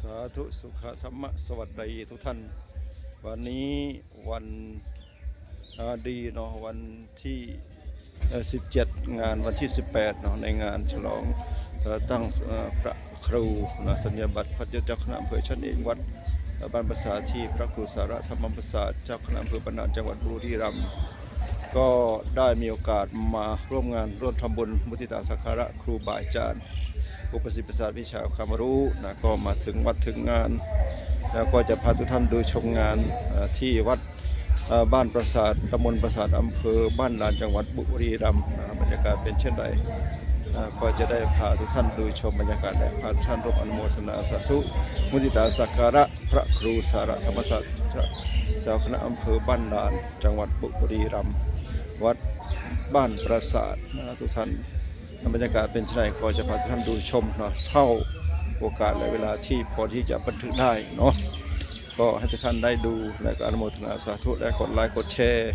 สาธุสุขธรรมะสวัสดีทุกท่าน วันนี้วันอ่าดีเนาะวันที่ 17 งานวันที่ 18เนาะในงานฉลองตั้งพระครูนะสัญญาบัตรพระเจ้าคณะอำเภอชั้นเองวัดบ้านประสาที่พระครูสาระธรรมประสาทเจ้าคณะอำเภอปนานจังหวัดบุรีรัมย์ก็ได้มีโอกาสมาร่วมงานร่วมทำบุญมุทิตาสักการะครูบาอาจารย์ ผู้ประสิทธิ์ประสาทวิชาความรู้นะก็มาถึงวัดถึงงาน แล้วก็จะพาทุกท่านดูชมงานที่วัดบ้านประสาทตำบลประสาทอำเภอบ้านลานจังหวัดบุรีรัมย์บรรยากาศเป็นเช่นไรก็จะได้พาทุกท่านดูชมบรรยากาศและพาทุกท่านร่วมอนุโมทนาสาธุมุทิตาสักการะพระครูสาระธรรมศาสตร์เจ้าคณะอำเภอบ้านลาน จังหวัดบุรีรัมย์วัดบ้านปราสาทนะทุกท่าน บรรยากาศเป็นเช่นไรก็จะพาทุกท่านดูชมเนาะเท่าโอกาสและเวลาที่พอที่จะบันทึกได้เนาะก็ให้ทุกท่านได้ดูและก็อนุโมทนาสาธุและกดไลค์กดแชร์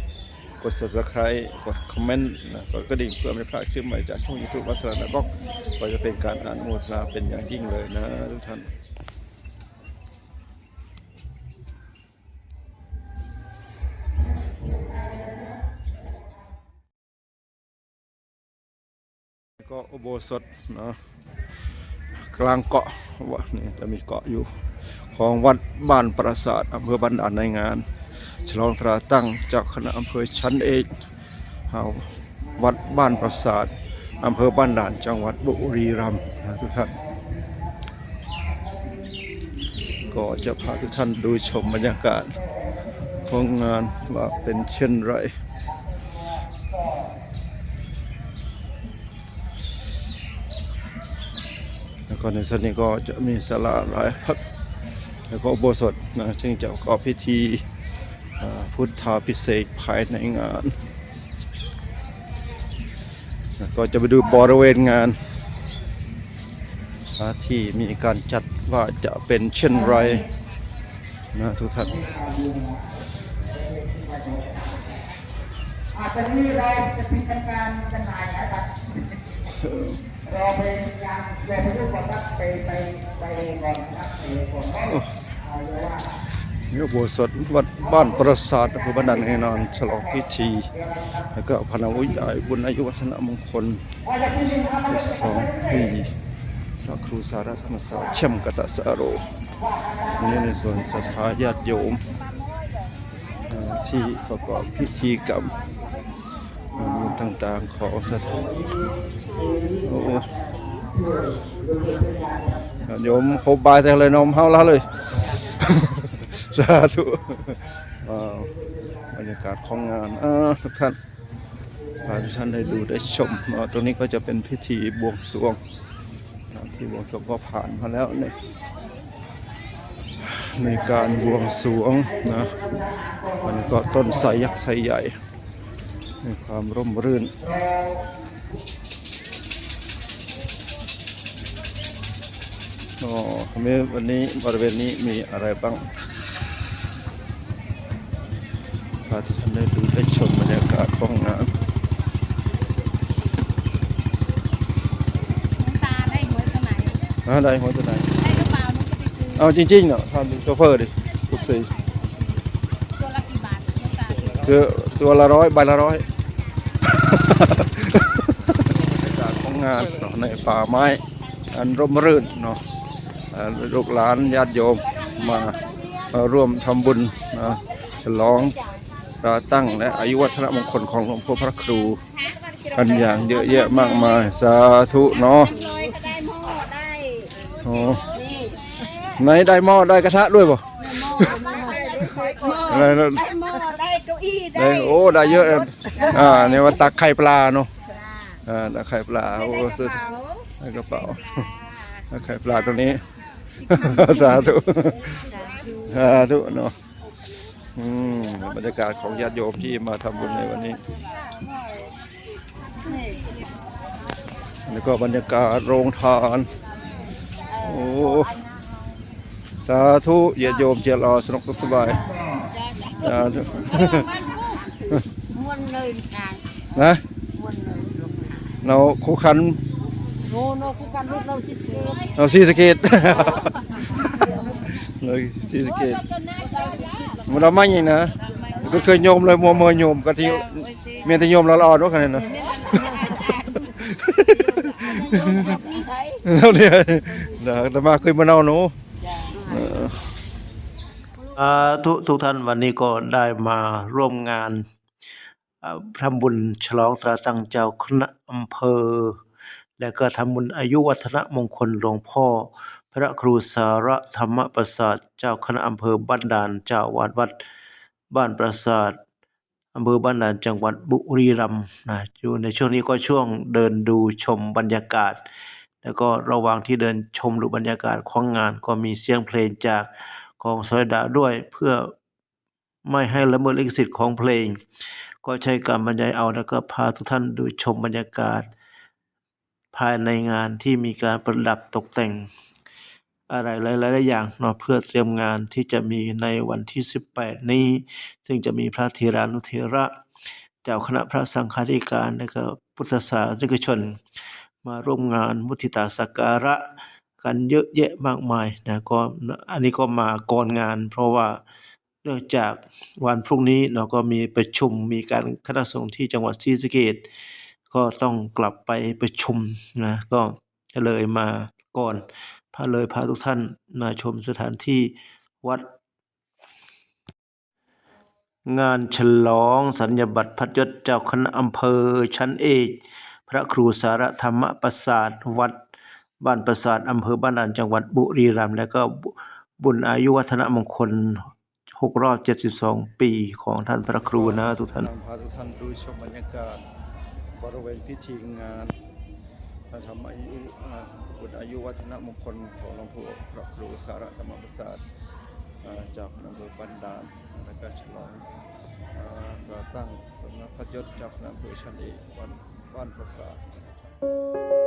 กด subscribe กดคอมเมนต์นะกดกระดิ่งเพื่อไม่พลาดคลิปใหม่จากช่องยูทูบวัดสระนะก็ก็จะเป็นการอนุโมทนาเป็นอย่างยิ่งเลยนะทุกท่าน ก็อุโบสถเนาะกลางเกาะว่านี่จะมีเกาะอยู่ของวัดบ้านปราสาทอำเภอบันดาลในงาน ฉลองตราตั้งเจากคณะอำเภอชั้นเอกเอาวัดบ้านปราสาทอำเภอบ้านด่านจังหวัดบุรีรัมย์นะทุกท่านก็จะพาทุกท่านดูชมบรรยากาศของงานว่าเป็นเช่นไร แล้วก็ในส่วนนี้ก็จะมีศาลาหลายพักแล้วก็อุโบสถนะซึ่งจะประกอบพิธีพุทธาพิเศษภายในงานแล้วก็จะไปดูบริเวณงานที่มีการจัดว่าจะเป็นเช่นไรนะทุกท่านอาจจะนี้เรจะมีการจำหน่ายนะครับ ราไปยังเราไปดูก่อนครับไปไปไปก่อนครับไปก่อนเพราะเอาเลยว่านี่อุโบสถวัดบ้านประสาทอำเภอบ้านดันแน่นอนฉลองพิธี แล้วก็พนาวุฒิใหญ่บุญอายุวัฒนมงคลว่สองปีพระครูสารธรรมศาสตร์เช่มกตสาโรอันนี้ในส่วนสถาญาติโยมที่ประกอบพิธีกรรม ต่างๆของสถานโอ้โยมเขาบายแต่เลยนมเฮาละเลย สาธุว้าวบรรยากาศของงานทุกท่านพาทุกท่านได้ดูได้ชมตรงนี้ก็จะเป็นพิธีบวงสรวงที่บวงสรวงก็ผ่านมาแล้วในในการบวงสรวงนะมันก็ต้นไทรยักษ์ไทรใหญ่ ในความร่มรื่น อ๋อมีวันนี้บริเวณนี้มีอะไรบ้างพาทุกท่านได้ดูได้ชมบรรยากาศของงานน้ำตาได้หวยตัวไหนอ่าได้หัวตัวไหนได้กระเป๋านุ้งจะไปซื้อ เอาจริงๆเนาะทำเป็นโชเฟอร์ดิพูดสิตัวละกี่บาทน้ำตาซื้อซื้อ ตัวละร้อยใบละร้อยบรรยากาศของงานในป่าไม้อันร่มรื่นเนาะลูกหลานญาติโยมมามาร่วมทำบุญนะฉลองกาตั้งและอายุวัฒนมงคลของหลวงพ่อพระครูกันอย่างเยอะแยะมากมาย สาธุเนาะไหม้อได้โอ้นี่ไหนได้หม้อได้กระทะด้วยบ่อหม้ออะไร เก้าอี้ได้ได้โอ้ได้เยอะเลยอ่าเนี่ยว่าตักไข่ปลาเนาะอ่าตักไข่ปลาโอ้ได้กระสุดเป๋าได้กระเป๋าตักไข่ปลาตัวนี้ สาธุสาธุเนาะอืมบรรยากาศของญาติโยมที่มาทำบุญในวันนี้นี่แล้วก็บรรยากาศโรงทานโอ้สาธุญาติโยมเจรอสนุกสุขสบาย สาธุม้วนเลยการนะม้วนเลยเราคู่ขันโน่โน่คู่กันลูกเราสิเกตเอาซีสะเกตเลยซีสะเกตมันเราไม่ยังนะก็เคยโยมเลยมัวมัวโยมก็ที่เมียที่โยมเราอ่อนว่าขนาดนั้นแล้วเนี่ยนะแต่มาเคยมาเนาหนูอ่า ทุกทุกท่านวันนี้ก็ได้มาร่วมงานทำบุญฉลองตราตั้งเจ้าคณะอำเภอ และก็ทำบุญอายุวัฒนมงคลหลวงพ่อ พระครูสารธรรมประสาทเจ้าคณะอำเภอบ้านด่านเจ้าวาดวัดบ้านประสาทอำเภอบ้านด่านจังหวัดบุรีรัมย์นะอยู่ในช่วงนี้ก็ช่วงเดินดูชมบรรยากาศ แล้วก็ระหว่างที่เดินชมดูบรรยากาศของงานก็มีเสียงเพลงจาก กองสอยดาด้วยเพื่อไม่ให้ละเมิดลิขสิทธิ์ของเพลง ก็ใช้การบรรยายเอาแล้วก็พาทุกท่านดูชมบรรยากาศ ภายในงานที่มีการประดับตกแต่ง อะไรหลายๆอย่างเนาะเพื่อเตรียมงานที่จะมีในวันที่ 18 นี้ ซึ่งจะมีพระเทรานุเทระเจ้าคณะพระสังฆาธิการและก็พุทธศาสนิกชน มาร่วมงานมุทิตาสักการะ กันเยอะแยะมากมายนะก็อันนี้ก็มาก่อนงาน เพราะว่าเนื่องจากวันพรุ่งนี้เราก็มีประชุมมีการคณะสงฆ์ที่จังหวัดศรีสะเกษก็ต้องกลับไปประชุมนะก็เลยมาก่อนพาเลยพาทุกท่านมาชมสถานที่วัด งานฉลองสัญญบัตรพัดยศเจ้าคณะอำเภอชั้นเอกพระครูสารธรรมประสาทวัด บ้านประสาทอำเภอบ้านด่านจังหวัดบุรีรัมย์และก็บุญอายุวัฒนมงคลหกรอบ 72 ปีของท่านพระครูนะทุกท่านพาทุกท่านดูชมบรรยากาศบริเวณพิธีงานพระธรรมอายุบุญอายุวัฒนมงคลของหลวงพ่อพระครูสารธรรมประสาทจากอำเภอบ้านด่านและก็ฉลองก่อตั้งสำนักพระยศจากอำเภอชันเอกวันบ้านประสาท